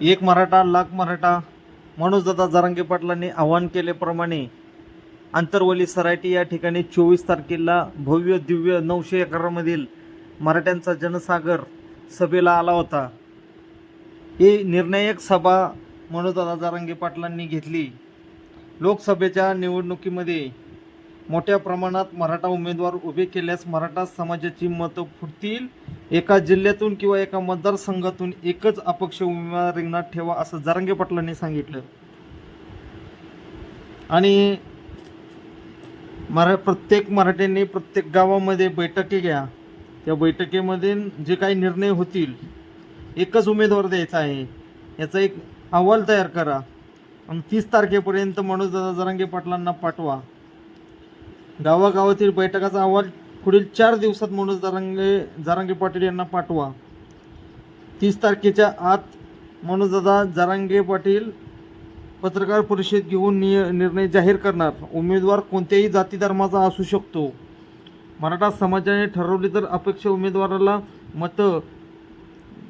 एक मराठा लाख मराठा मनोजदादा जरांगे पाटलांनी आवाहन केल्याप्रमाणे आंतरवली सरायटी या ठिकाणी चोवीस तारखेला भव्य दिव्य नऊशे एकरामधील मराठ्यांचा जनसागर सभेला आला होता. ही निर्णायक सभा मनोजदादा जारांगे पाटलांनी घेतली. लोकसभेच्या निवडणुकीमध्ये मोठ्या प्रमाणात मराठा उमेदवार उभे केल्यास मराठा समाजाची मतं फुटतील एका जिल्ह्यातून किंवा एका मतदारसंघातून एकच अपक्ष उमेदवार रिंगणात ठेवा असं जरांगे पाटलांनी सांगितलं. आणि मरा प्रत्येक मराठ्यांनी प्रत्येक गावामध्ये बैठकी घ्या. त्या बैठकीमध्ये जे काही निर्णय होतील एकच उमेदवार द्यायचा आहे याचा एक अहवाल तयार करा. आणि तीस तारखेपर्यंत मनोजदादा जरांगे पाटलांना पाठवा. गावागावातील बैठकाचा अहवाल पुढील चार दिवसात मनोज जरांगे जारांगे पाटील यांना पाठवा. तीस तारखेच्या आत मनोजदादा जारांगे पाटील पत्रकार परिषद घेऊन निय निर्णय जाहीर करणार. उमेदवार कोणत्याही जाती धर्माचा असू शकतो. मराठा समाजाने ठरवली तर अपेक्षा उमेदवाराला मतं.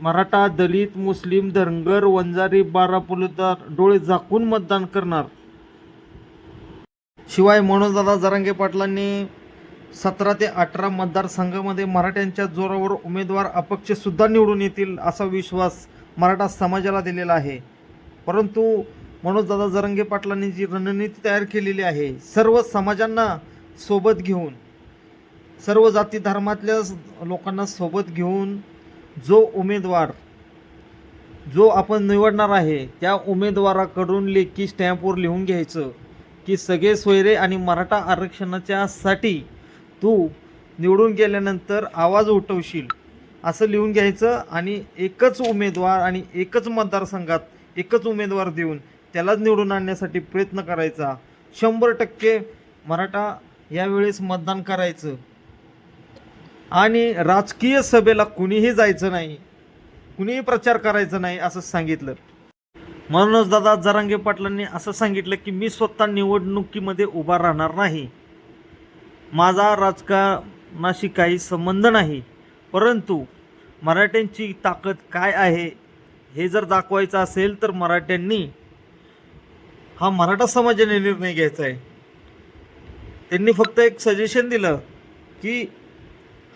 मराठा दलित मुस्लिम धनगर वंजारी बारापुलदार डोळे झाकून मतदान करणार. शिवाय मनोजदादा जरांगे पाटलांनी सतरा ते अठरा मतदारसंघामध्ये मराठ्यांच्या जोरावर उमेदवार अपक्षसुद्धा निवडून येतील असा विश्वास मराठा समाजाला दिलेला आहे. परंतु मनोजदादा जरंगे पाटलांनी जी रणनीती तयार केलेली आहे सर्व समाजांना सोबत घेऊन सर्व जाती धर्मातल्या लोकांना सोबत घेऊन जो उमेदवार जो आपण निवडणार आहे त्या उमेदवाराकडून लेखी स्टॅम्पवर लिहून घ्यायचं की सगळे सोयरे आणि मराठा आरक्षणाच्यासाठी तू निवडून गेल्यानंतर आवाज उठवशील. असं लिहून घ्यायचं आणि एकच उमेदवार आणि एकच मतदारसंघात एकच उमेदवार देऊन त्यालाच निवडून आणण्यासाठी प्रयत्न करायचा. शंभर टक्के मराठा यावेळेस मतदान करायचं. आणि राजकीय सभेला कुणीही जायचं नाही. कुणीही प्रचार करायचा नाही असं सांगितलं. म्हणूनच दादा जरांगे पाटलांनी असं सांगितलं की मी स्वतः निवडणुकीमध्ये उभा राहणार नाही. माझा राजकारणाशी काही संबंध नाही परंतु मराठ्यांची ताकद काय आहे हे जर दाखवायचं असेल तर मराठ्यांनी हा मराठा समाजाने निर्णय घ्यायचा आहे. त्यांनी फक्त एक सजेशन दिलं की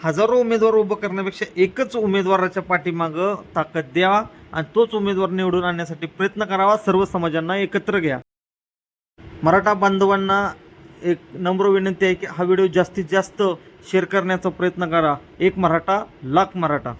हजारो उमेदवार उभं करण्यापेक्षा एकच उमेदवाराच्या पाठीमागं ताकद द्यावा आणि तोच उमेदवार निवडून आणण्यासाठी प्रयत्न करावा सर्व समाजांना एकत्र घ्या. मराठा बांधवांना एक नम्र विनंती आहे की हा व्हिडिओ जास्तीत जास्त शेअर करण्याचा प्रयत्न करा. एक मराठा लाख मराठा.